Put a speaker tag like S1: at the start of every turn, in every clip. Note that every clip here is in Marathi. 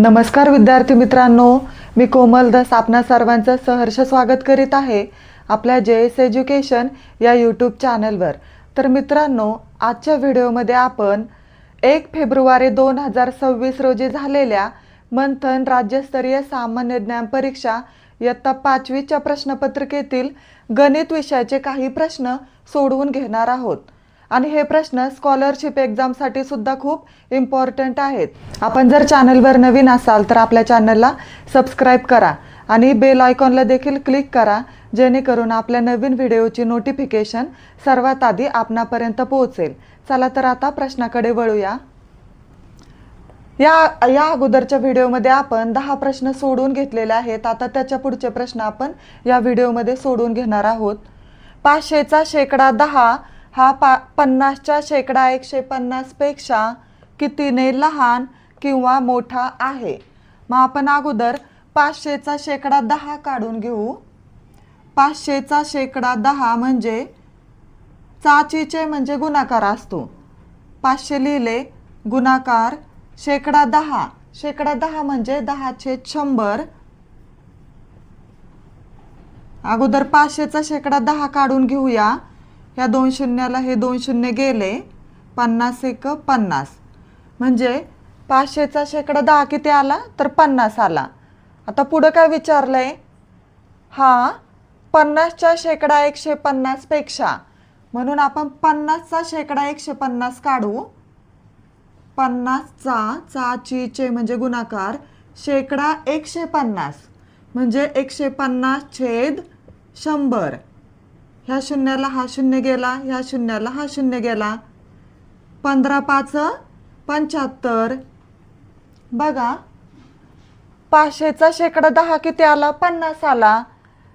S1: नमस्कार विद्यार्थी मित्रांनो मी कोमल दस आपणा सर्वांचं सहर्ष स्वागत करीत आहे आपल्या जे एस एज्युकेशन या यूट्यूब चॅनलवर. तर मित्रांनो आजच्या व्हिडिओमध्ये आपण एक फेब्रुवारी दोन हजार सव्वीस रोजी झालेल्या मंथन राज्यस्तरीय सामान्य ज्ञान परीक्षा इयत्ता पाचवीच्या प्रश्नपत्रिकेतील गणित विषयाचे काही प्रश्न सोडवून घेणार आहोत. आणि हे प्रश्न स्कॉलरशिप एक्झामसाठी सुद्धा खूप इम्पॉर्टंट आहेत. आपण जर चॅनलवर नवीन असाल तर आपल्या चॅनलला सबस्क्राईब करा आणि बेल आयकॉनला देखील क्लिक करा जेणेकरून आपल्या नवीन व्हिडिओची नोटिफिकेशन सर्वात आधी आपणापर्यंत पोहोचेल. चला तर आता प्रश्नाकडे वळूया. या या अगोदरच्या व्हिडिओमध्ये आपण दहा प्रश्न सोडून घेतलेले आहेत. आता त्याच्या पुढचे प्रश्न आपण या व्हिडिओमध्ये सोडून घेणार आहोत. पाचशेचा शेकडा दहा हा पा पन्नासच्या शेकडा एकशे पन्नासपेक्षा कितीने लहान किंवा मोठा आहे? मग आपण अगोदर पाचशेचा शेकडा दहा काढून घेऊ. पाचशेचा शेकडा दहा म्हणजे चाचीचे म्हणजे गुणाकार असतो. पाचशे लिहिले गुणाकार शेकडा दहा. शेकडा दहा म्हणजे दहाचे शंभर. अगोदर पाचशेचा शेकडा दहा काढून घेऊया. ह्या दोन शून्याला हे दोन शून्य गेले. पन्नास एक पन्नास. म्हणजे पाचशेचा शेकडा दहा किती आला? तर पन्नास आला. आता पुढं काय विचारलंय? हा पन्नासच्या शेकडा एकशे पन्नासपेक्षा म्हणून आपण पन्नासचा शेकडा एकशे पन्नास काढू. पन्नासचा चाचीचे म्हणजे गुणाकार शेकडा एकशे पन्नास. म्हणजे एकशे पन्नास छेद शंभर. ह्या शून्याला हा शून्य गेला ह्या शून्याला हा शून्य गेला. पंधरा पाच पंच्याहत्तर. बघा पाचशेचा शेकडा दहा किती आला? पन्नास आला.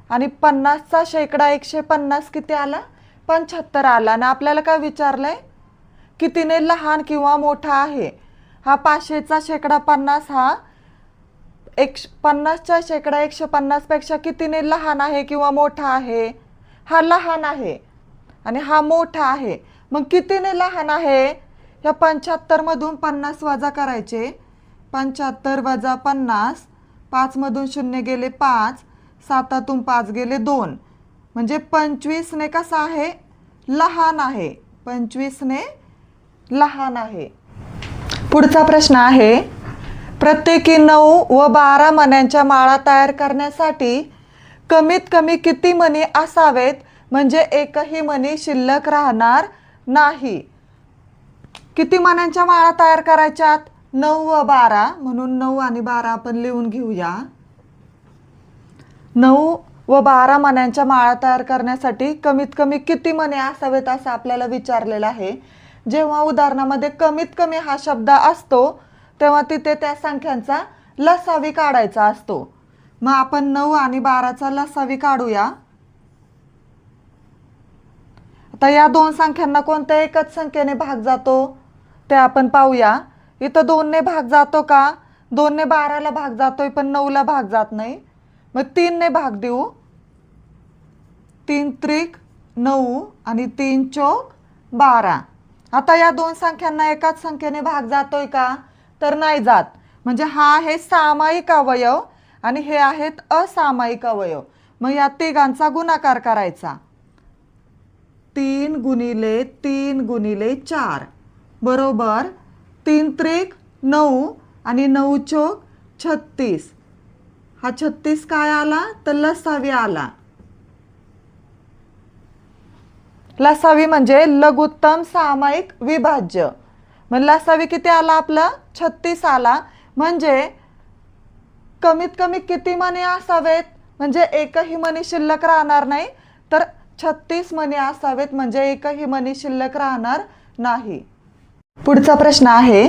S1: आणि पन्नासचा शेकडा एकशे पन्नास किती आला? पंच्याहत्तर आला. आणि आपल्याला काय विचारलं आहे कितीने लहान किंवा मोठा आहे? हा पाचशेचा शेकडा पन्नास हा एक पन्नासच्या शेकडा एकशे पन्नासपेक्षा कितीने लहान आहे किंवा मोठा आहे? हा लहान आहे आणि हा मोठा आहे. मग कितीने लहान आहे? ह्या पंच्याहत्तरमधून पन्नास वजा करायचे. पंच्याहत्तर वजा पन्नास पाचमधून शून्य गेले पाच सातातून पाच गेले दोन. म्हणजे पंचवीसने कसा आहे? लहान आहे. पंचवीसने लहान आहे. पुढचा प्रश्न आहे प्रत्येकी नऊ व बारा मण्यांच्या माळा तयार करण्यासाठी कमीत कमी किती मनी असावेत? म्हणजे एकही मनी शिल्लक राहणार नाही. किती मण्यांच्या माळा तयार करायच्यात? नऊ व बारा. म्हणून नऊ आणि बारा आपण लिहून घेऊया. नऊ व बारा मण्यांच्या माळा तयार करण्यासाठी कमीत कमी किती मणे असावेत असं आपल्याला विचारलेलं आहे. जेव्हा उदाहरणामध्ये कमीत कमी हा शब्द असतो तेव्हा तिथे त्या संख्यांचा लसावी काढायचा असतो. मग आपण नऊ आणि बाराचा लसावी काढूया. आता या दोन संख्यांना कोणत्या एकच संख्येने भाग जातो ते आपण पाहूया. इथं दोनने भाग जातो का? दोनने बाराला भाग जातोय पण नऊला भाग जात नाही. मग तीनने भाग देऊ. तीन त्रिक नऊ आणि तीन चौक बारा. आता या दोन संख्यांना एकाच संख्येने भाग जातोय का? तर नाही जात. म्हणजे हा आहे सामायिक अवयव. आणि हे आहेत असामायिक अवयव. मग या तिघांचा गुणाकार करायचा. तीन गुणिले तीन गुणिले चार. बरोबर? तीन त्रिक नऊ आणि नऊ चोक छत्तीस. हा छत्तीस काय आला? तर लसावी आला. लसावी म्हणजे लघुत्तम सामायिक विभाज्य. मग लसावी किती आला आपलं? छत्तीस आला. म्हणजे कमीत कमी किती मणी असावेत? म्हणजे एकही मणी शिल्लक राहणार नाही तर छत्तीस मणी असावेत म्हणजे एकही मणी शिल्लक राहणार नाही. पुढचा प्रश्न आहे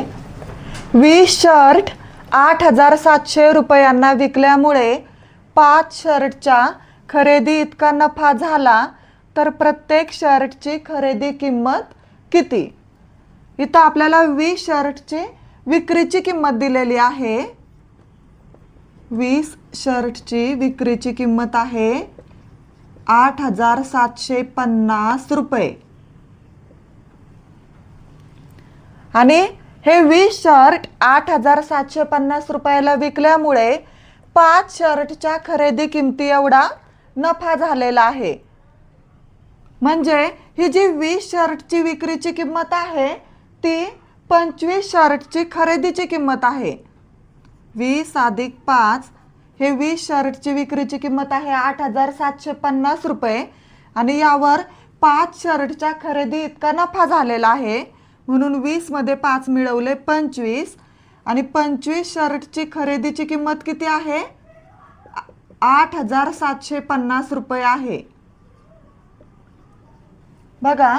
S1: वीस शर्ट आठ हजार सातशे रुपयांना विकल्यामुळे पाच शर्टच्या खरेदी इतका नफा झाला तर प्रत्येक शर्टची खरेदी किंमत किती? इथं आपल्याला वीस शर्टची विक्रीची किंमत दिलेली आहे. वीस शर्टची विक्रीची किंमत आहे आठ हजार सातशे पन्नास रुपये. आणि हे वीस शर्ट आठ हजार सातशे पन्नास रुपयाला विकल्यामुळे पाच शर्टच्या खरेदी किमती एवढा नफा झालेला आहे. म्हणजे ही जी वीस शर्टची विक्रीची किंमत आहे ती पंचवीस शर्टची खरेदीची किंमत आहे. वीस अधिक पाच हे वीस शर्टची विक्रीची किंमत आहे आठ हजार सातशे पन्नास रुपये. आणि यावर पाच शर्टच्या खरेदी इतका नफा झालेला आहे. म्हणून वीसमध्ये पाच मिळवले पंचवीस. आणि पंचवीस शर्टची खरेदीची किंमत किती आहे? आठ हजार सातशे पन्नास रुपये आहे. बघा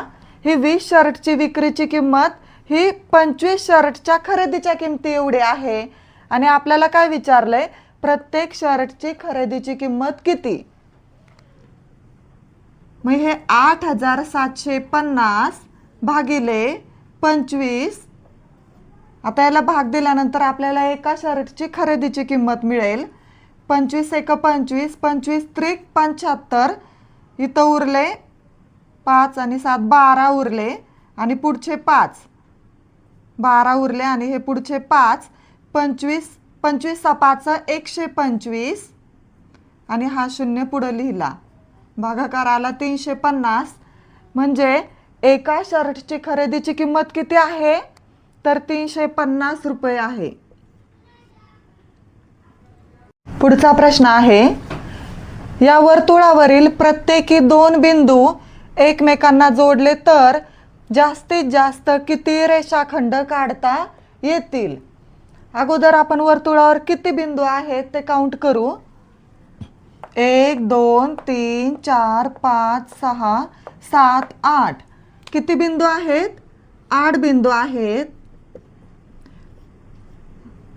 S1: ही वीस शर्टची विक्रीची किंमत ही पंचवीस शर्टच्या खरेदीच्या किमती एवढी आहे. आणि आपल्याला काय विचारलंय? प्रत्येक शर्टची खरेदीची किंमत किती? मग हे आठ हजार सातशे पन्नास भागिले पंचवीस. आता याला भाग दिल्यानंतर आपल्याला एका शर्टची खरेदीची किंमत मिळेल. पंचवीस एक पंचवीस पंचवीस त्रिक पंच्याहत्तर. इथं उरले पाच आणि सात बारा उरले आणि पुढचे पाच. बारा उरले आणि हे पुढचे पाच. पंचवीस पंचवीस सपाचं एकशे पंचवीस. आणि हा शून्य पुढं लिहिला. भागाकार आला तीनशे पन्नास. म्हणजे एका शर्टची खरेदीची किंमत किती आहे? तर तीनशे पन्नास रुपये आहे. पुढचा प्रश्न आहे या वर्तुळावरील प्रत्येकी दोन बिंदू एकमेकांना जोडले तर जास्तीत जास्त किती रेषाखंड काढता येतील? अगोदर आपण वर्तुळावर किती बिंदू आहेत ते काउंट करू. एक दोन तीन चार पाच सहा सात आठ. किती बिंदू आहेत? आठ बिंदू आहेत.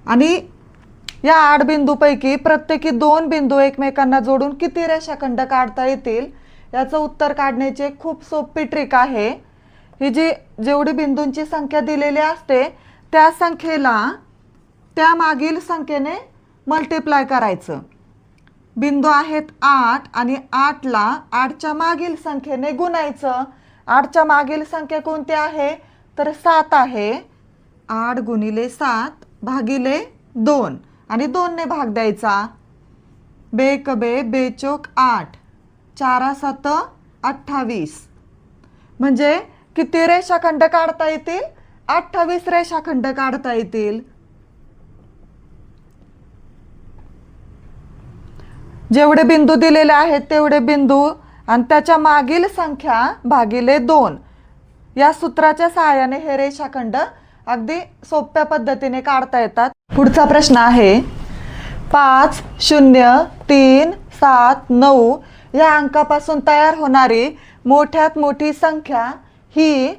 S1: आणि या आठ बिंदूपैकी प्रत्येकी दोन बिंदू एकमेकांना जोडून किती रेषाखंड काढता येतील याचं उत्तर काढण्याची एक खूप सोपी ट्रिक आहे. ही जी जेवढी बिंदूंची संख्या दिलेली असते त्या संख्येला त्या मागील संख्येने मल्टिप्लाय करायचं. बिंदू आहेत आठ आणि आठला आठच्या मागील संख्येने गुणायचं. आठच्या मागील संख्या कोणती आहे? तर सात आहे. आठ गुणिले सात भागिले दोन. आणि दोनने भाग द्यायचा. बेक बे बेचोक आठ. चारा सात अठ्ठावीस. म्हणजे किती रेषाखंड काढता येतील? अठ्ठावीस रेषाखंड काढता येतील. जेवढे बिंदू दिलेले आहेत तेवढे बिंदू आणि त्याच्या मागील संख्या भागिले दोन. या सूत्राच्या सहाय्याने हे रेषाखंड अगदी सोप्या पद्धतीने काढता येतात. पुढचा प्रश्न आहे पाच शून्य तीन सात नऊ या अंकापासून तयार होणारी मोठ्यात मोठी संख्या ही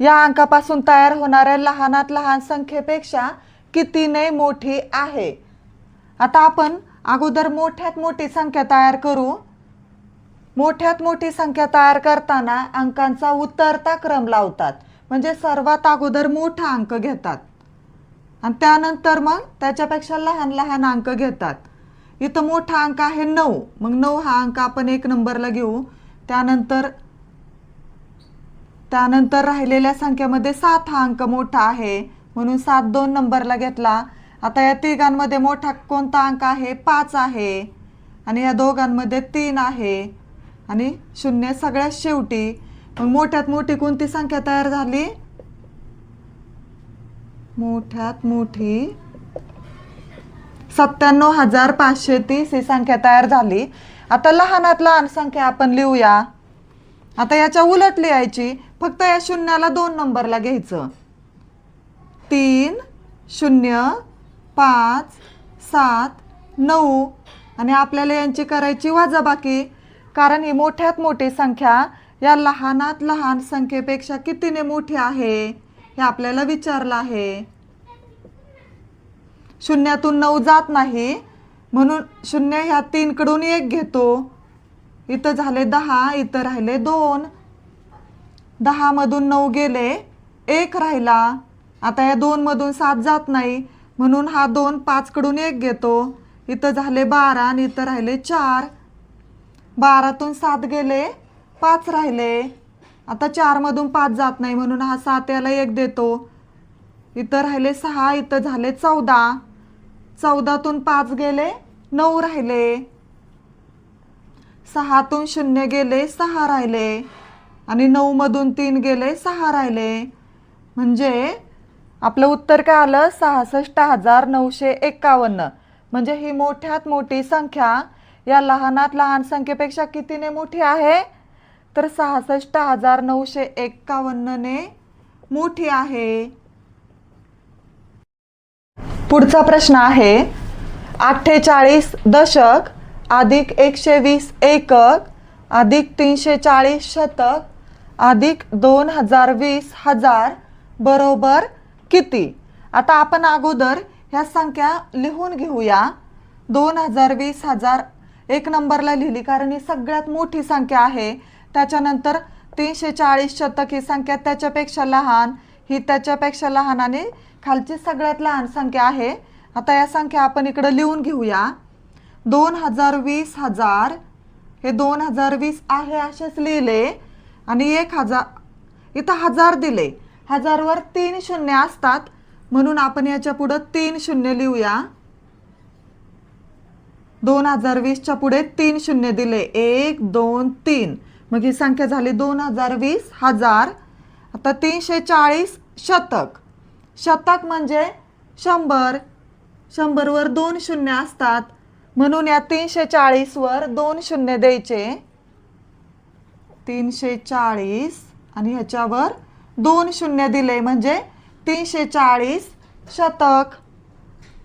S1: या अंकापासून तयार होणाऱ्या लहानात लहान संख्येपेक्षा कितीने मोठी आहे? आता आपण अगोदर मोठ्यात मोठी संख्या तयार करू. मोठ्यात मोठी संख्या तयार करताना अंकांचा उतरता क्रम लावतात. म्हणजे सर्वात अगोदर मोठा अंक घेतात. आणि त्यानंतर मग त्याच्यापेक्षा लहान लहान अंक घेतात. इथं मोठा अंक आहे नऊ. मग नऊ हा अंक आपण एक नंबरला घेऊ. त्यानंतर त्यानंतर राहिलेल्या संख्येमध्ये सात हा अंक मोठा आहे. म्हणून सात दोन नंबरला घेतला. आता या तिघांमध्ये मोठा कोणता अंक आहे? पाच आहे. आणि या दोघांमध्ये तीन आहे. आणि शून्य सगळ्यात शेवटी. मग मोठ्यात मोठी कोणती संख्या तयार झाली? मोठ्यात मोठी सत्त्याण्णव हजार पाचशे तीस ही संख्या तयार झाली. आता लहानात लहान संख्या आपण लिहूया. आता याच्या उलट लिहायची. फक्त या शून्याला दोन नंबरला घ्यायचं. तीन शून्य पाच सात नऊ आणि आपल्याला यांची करायची वजाबाकी. कारण ही मोठ्यात मोठी संख्या या लहानात लहान संख्येपेक्षा कितीने मोठी आहे हे आपल्याला विचारलं आहे. शून्यातून नऊ जात नाही म्हणून शून्य ह्या तीनकडून एक घेतो. इथं झाले दहा इथं राहिले दोन. दहामधून नऊ गेले एक राहिला. आता या दोनमधून सात जात नाही. म्हणून हा दोन पाचकडून एक घेतो. इथं झाले बारा आणि इथं राहिले चार. बारातून सात गेले पाच राहिले. आता चारमधून पाच जात नाही म्हणून हा सात याला एक देतो. इथं राहिले सहा इथं झाले चौदा. चौदातून पाच गेले नऊ राहिले. सहातून शून्य गेले सहा राहिले. आणि नऊमधून तीन गेले सहा राहिले. म्हणजे आपलं उत्तर काय आलं? सहासष्ट हजार नऊशे एक्कावन्न. म्हणजे ही मोठ्यात मोठी संख्या. या लहानात लहान संख्येपेक्षा कितीने मोठी आहे? तर सहासष्ट हजार नऊशे एक्कावन्नने मोठी आहे. पुढचा प्रश्न आहे. अठ्ठेचाळीस दशक अधिक एकशे वीस एकक अधिक तीनशे चाळीस शतक अधिक दोन हजार वीस हजार बरोबर किती? आता आपण अगोदर ह्या संख्या लिहून घेऊया. दोन हजार वीस हजार. एक नंबरला लिहिली कारण ही सगळ्यात मोठी संख्या आहे. त्याच्यानंतर तीनशे चाळीस शतक ही संख्या त्याच्यापेक्षा लहान. ही त्याच्यापेक्षा लहान आणि खालची सगळ्यात लहान संख्या आहे. आता या संख्या आपण इकडं लिहून घेऊया. दोन हजार वीस हजार. हे दोन हजार वीस आहे असेच लिहिले. आणि एक हजार. इथं हजार दिले. हजारवर तीन शून्य असतात. म्हणून आपण याच्या पुढं तीन शून्य लिहूया. दोन हजार वीसच्या पुढे तीन शून्य दिले. एक दोन तीन. मग ही संख्या झाली दोन हजार वीस हजार. आता तीनशे चाळीस शतक. शतक म्हणजे शंभर. शंभरवर दोन शून्य असतात. म्हणून या तीनशे चाळीसवर दोन शून्य द्यायचे. तीनशे चाळीस आणि ह्याच्यावर दोन शून्य दिले म्हणजे तीनशे चाळीस शतक.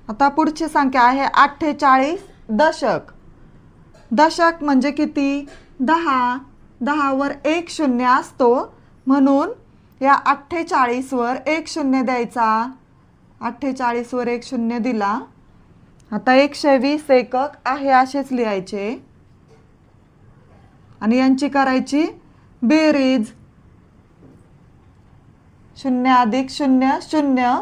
S1: आता पुढची संख्या आहे अठ्ठेचाळीस दशक. दशक म्हणजे किती? दहा. दहावर एक शून्य असतो. म्हणून या अठ्ठेचाळीसवर एक शून्य द्यायचा. अठ्ठेचाळीसवर एक शून्य दिला. आता एकशे वीस एकक आहे असेच लिहायचे. आणि यांची करायची बेरीज. शून्य अधिक शून्य शून्य.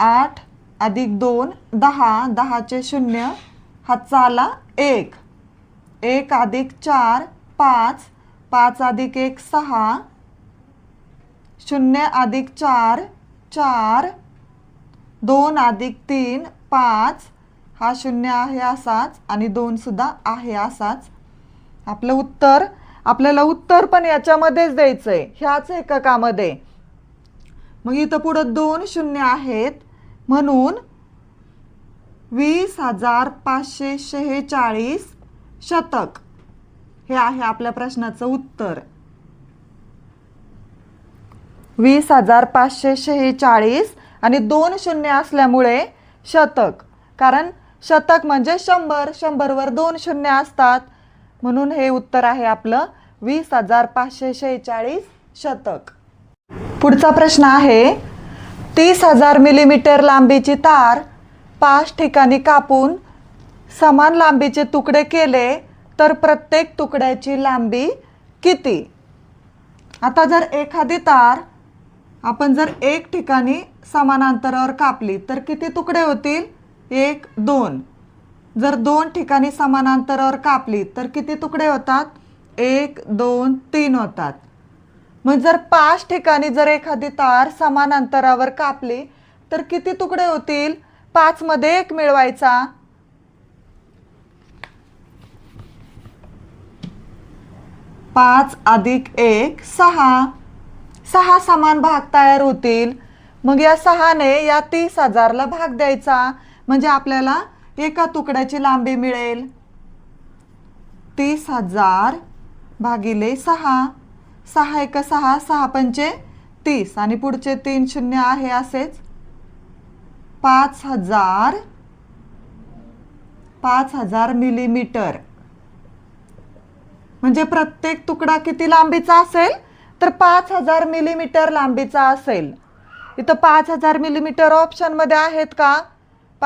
S1: आठ अधिक दोन दहा. दहाचे शून्य. हातचा आला एक. एक अधिक चार पाच. पाच अधिक एक सहा. शून्य अधिक चार चार. दोन अधिक तीन पाच. हा शून्य आहे असाच आणि दोन सुद्धा आहे असाच. आपलं उत्तर आपल्याला उत्तर पण याच्यामध्येच द्यायचं आहे ह्याच एककामध्ये. मग इथं पुढं दोन शून्य आहेत. म्हणून वीस हजार पाचशे शेहेचाळीस शतक. हे आहे आपल्या प्रश्नाचं उत्तर. वीस हजार पाचशे शेहेचाळीस आणि दोन शून्य असल्यामुळे शतक. कारण शतक म्हणजे शंभर. शंभरवर दोन शून्य असतात. म्हणून हे उत्तर आहे आपलं वीस हजार पाचशे शेहेचाळीस शतक. पुढचा प्रश्न आहे तीस हजार मिलीमीटर लांबीची तार पाच ठिकाणी कापून समान लांबीचे तुकडे केले तर प्रत्येक तुकड्याची लांबी किती? आता जर एखादी तार आपण जर एक ठिकाणी समान अंतरावर कापली तर किती तुकडे होतील? एक दोन. जर दोन ठिकाणी समान अंतरावर कापली तर किती तुकडे होतात? एक दोन तीन होतात. मग जर पाच ठिकाणी जर एखादी तार समान अंतरावर कापली तर किती तुकडे होतील? पाच मध्ये एक मिळवायचा. पाच अधिक एक सहा. सहा समान भाग तयार होतील. मग या सहाने या तीस हजारला भाग द्यायचा. म्हणजे आपल्याला एका तुकड्याची लांबी मिळेल. तीस हजार भागिले सहा. सहा एक सहा सहा पंचे तीस. आणि पुढचे तीन शून्य आहे असेच. पाच हजार पाच हजार मिलीमीटर. म्हणजे प्रत्येक तुकडा किती लांबीचा असेल? तर पाच हजार मिलीमीटर लांबीचा असेल. इथं पाच हजार मिलीमीटर ऑप्शनमध्ये आहेत का?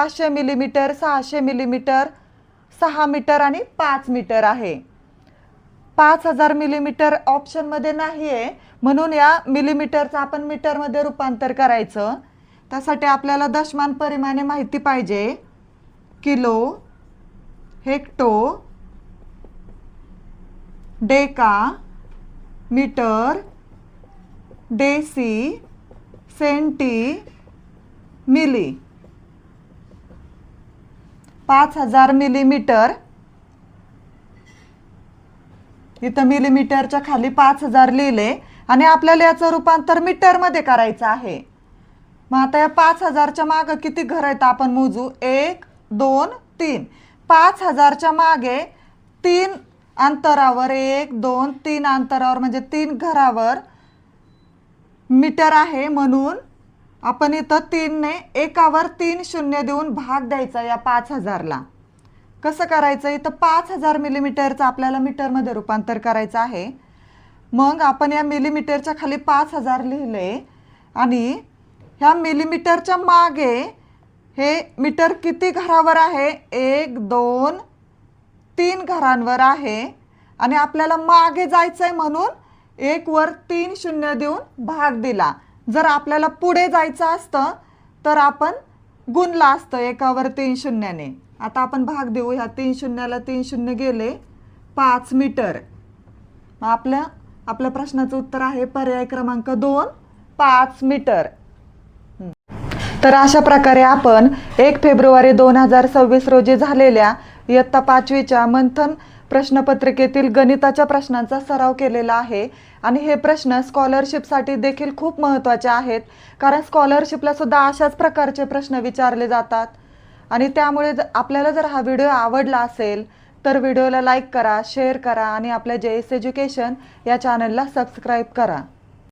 S1: पाचशे मिलीमीटर सहाशे मिलीमीटर सहा मीटर आणि पाच मीटर आहे. पाच हजार मिलीमीटर ऑप्शनमध्ये नाही आहे म्हणून या मिलीमीटरचं आपण मीटरमध्ये रूपांतर करायचं. त्यासाठी आपल्याला दशमान परिमाणे माहिती पाहिजे. Kilo hecto deca metre deci centi milli. पाच हजार मिलीमीटर इथं मिलीमीटरच्या खाली पाच हजार लिहिले. आणि आपल्याला याचं रूपांतर मीटरमध्ये करायचं आहे. मग आता या पाच हजारच्या मागं किती घर आहेत आपण मोजू? एक दोन तीन. पाच हजारच्या मागे तीन अंतरावर एक दोन तीन अंतरावर म्हणजे तीन घरावर मीटर आहे म्हणून आपण इथं तीनने एकावर तीन शून्य देऊन भाग द्यायचा या पाच हजारला. कसं करायचं? इथं पाच हजार मिलीमीटरचं आपल्याला मीटरमध्ये रूपांतर करायचं आहे. मग आपण या मिलीमीटरच्या खाली पाच हजार लिहिले आणि ह्या मिलीमीटरच्या मागे हे मीटर किती घरावर आहे? एक दोन तीन घरांवर आहे. आणि आपल्याला मागे जायचं आहे म्हणून एक वर तीन शून्य देऊन भाग दिला. जर आपल्याला पुढे जायचं असतं तर आपण गुणला असतं एकावर तीन शून्याने. आता आपण भाग देऊ ह्या तीन शून्याला तीन शून्य गेले पाच मीटर. आपल्या आपल्या प्रश्नाचं उत्तर आहे पर्याय क्रमांक दोन पाच मीटर. तर अशा प्रकारे आपण एक फेब्रुवारी दोन हजार सव्वीस रोजी झालेल्या इयत्ता पाचवीच्या मंथन प्रश्नपत्रिकेतील गणिताच्या प्रश्नांचा सराव केलेला आहे आणि हे प्रश्न स्कॉलरशिपसाठी देखील खूप महत्त्वाचे आहेत कारण स्कॉलरशिपला सुद्धा अशाच प्रकारचे प्रश्न विचारले जातात. आणि त्यामुळे आपल्याला जर हा व्हिडिओ आवडला असेल तर व्हिडिओला लाईक करा शेअर करा आणि आपल्या जे एस एज्युकेशन या चॅनलला सबस्क्राईब करा.